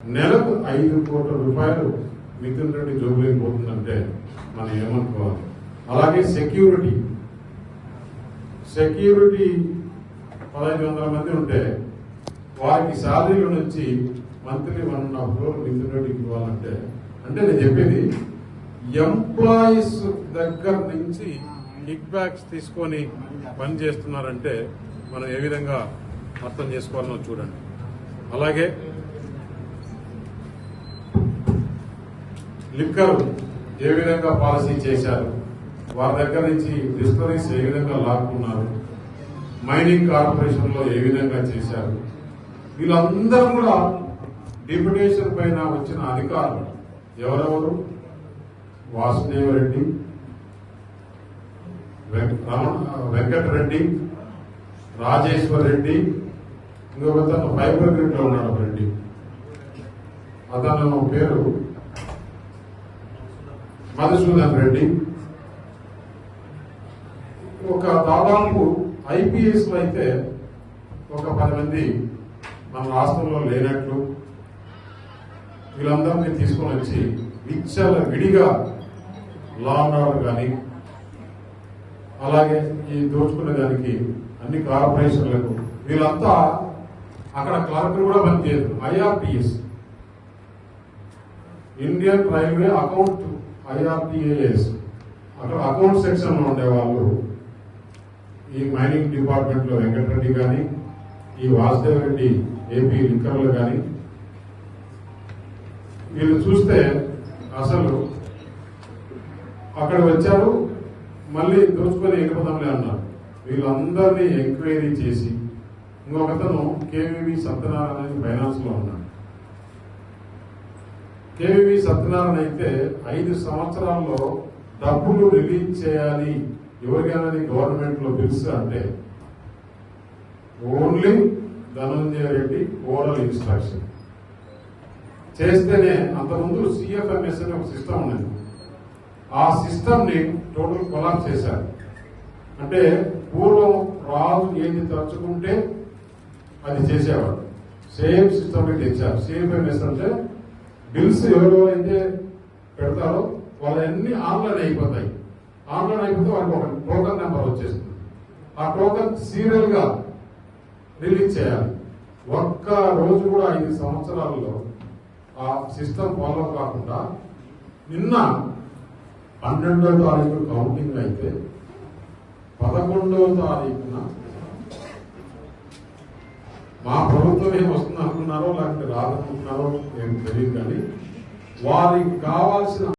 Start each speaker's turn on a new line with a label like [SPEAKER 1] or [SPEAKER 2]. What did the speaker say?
[SPEAKER 1] నెలకు ఐదు కోట్ల రూపాయలు మిథున్ రెడ్డి జోబులేకి పోతుందంటే మనం ఏమనుకోవాలి? అలాగే సెక్యూరిటీ. సెక్యూరిటీ పదహైదు వందల మంది ఉంటే వారికి శాలరీల నుంచి monthly one and half crore Mithun రెడ్డికి ఇవ్వాలంటే అంటే నేను చెప్పేది ఎంప్లాయీస్ దగ్గర నుంచి కిక్ బ్యాక్స్ తీసుకొని పని చేస్తున్నారంటే మనం ఏ విధంగా అర్థం చేసుకోవాలనో చూడండి. అలాగే లిక్కర్ ఏ విధంగా పాలసీ చేశారు? వారి దగ్గర నుంచి డిస్టరీస్ ఏ విధంగా లాక్కున్నారు? మైనింగ్ కార్పొరేషన్లో ఏ విధంగా చేశారు? వీళ్ళందరూ కూడా డిప్యుటేషన్ పైన వచ్చిన అధికారులు ఎవరెవరు? వాసుదేవరెడ్డి వెంకటరెడ్డి రాజేశ్వర్ రెడ్డి ఇంకొక తను ఫైబర్ గ్రిడ్లో ఉన్నాడు ఒక రెడ్డి. అతను పేరు మధుసూదన్ రెడ్డి ఒక దాదాపు ఐపీఎస్ అయితే ఒక పది మంది మన రాష్ట్రంలో లేనట్లు వీళ్ళందరినీ తీసుకొని వచ్చి విచ్చల విడిగా లా అండ్ కానీ అలాగే ఈ దోచుకునే దానికి అన్ని కార్పొరేషన్లకు వీళ్ళంతా అక్కడ క్లర్క్ కూడా పనిచేయదు IRPS. Indian railway account IRTAS అక్కడ అకౌంట్ సెక్షన్ ఉండే ఉండేవాళ్ళు ఈ మైనింగ్ డిపార్ట్మెంట్లో వెంకటరెడ్డి కానీ ఈ వాసుదేవ్ రెడ్డి ఏపీ లిక్కర్లు కానీ వీళ్ళు చూస్తే అసలు అక్కడ వచ్చారు మళ్ళీ దోచుకొని ఎగిపోదాంలే అన్నారు. వీళ్ళందరినీ ఎంక్వైరీ చేసి ఇంకొకతను కేవీవి సత్యనారాయణ అని ఫైనాన్స్లో ఉన్నాడు. కేవీవి సత్యనారాయణ అయితే ఐదు సంవత్సరాల్లో డబ్బులు రిలీజ్ చేయాలి. ఎవరికైనా గవర్నమెంట్లో బిల్స్ అంటే only Dhananjaya Reddy oral instruction. చేస్తేనే అంతకుముందు సిఎఫ్ఎంఎస్ అనే ఒక సిస్టమ్ ఉన్నది. ఆ సిస్టమ్ని టోటల్ కొలాప్ చేశారు. అంటే పూర్వం రాజు ఏది తలుచుకుంటే అది చేసేవాడు. సేమ్ సిస్టమ్ తెచ్చారు. సిఎఫ్ఎంఎస్ అంటే బిల్స్ ఎవరెవరైతే పెడతారో వాళ్ళన్నీ ఆన్లైన్ అయిపోతాయి. ఆన్లైన్ అయిపోతే వాళ్ళకి ఒక టోకన్ నెంబర్ వచ్చేస్తుంది. ఆ టోకన్ సీరియల్గా రిలీజ్ చేయాలి. ఒక్క రోజు కూడా ఐదు సంవత్సరాల్లో ఆ సిస్టమ్ ఫాలో కాకుండా నిన్న పన్నెండో తారీఖు కౌంటింగ్ అయితే పదకొండవ తారీఖున మా ప్రభుత్వం ఏం వస్తుంది అనుకున్నారో లేకపోతే రాదనుకుంటున్నారో ఏం తెలియదు కానీ వారికి కావాల్సిన